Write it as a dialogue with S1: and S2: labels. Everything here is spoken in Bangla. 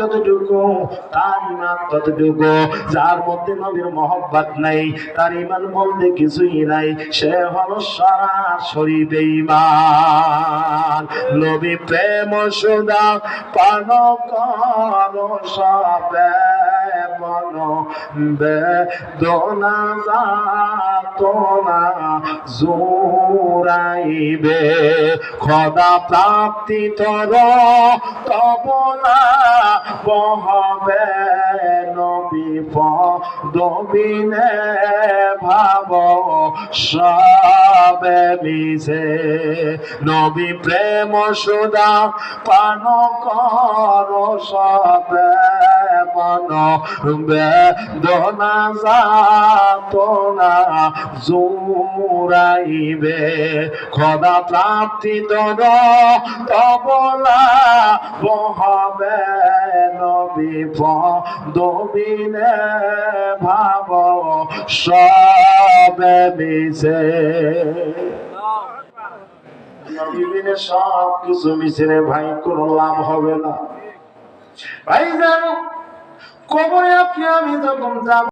S1: যতটুকু, তার ইমান ততটুকু। যার মধ্যে নবীর মহব্বত নাই, তার ইমান বলতে কিছুই নাই, সে সরাসরি নবী প্রেম সুদা পান করো, সবে মন জোরাইবে খদা প্রাপ্তি তর তবলা বহবে নবী পদবিনে ভাব, সবে মিশে নবী প্রেম সুদা পান কর, সবে মন বেদনা যাতনা জোরাইবে খদা প্রাপ্তি তর নবী পদবিনে ভাব, সবে মিশে। নবীনে সব কিছু মিশে রে ভাই, কোনো লাভ হবে না। ভাই জানো, কবরে আপনি, আমি তখন যাব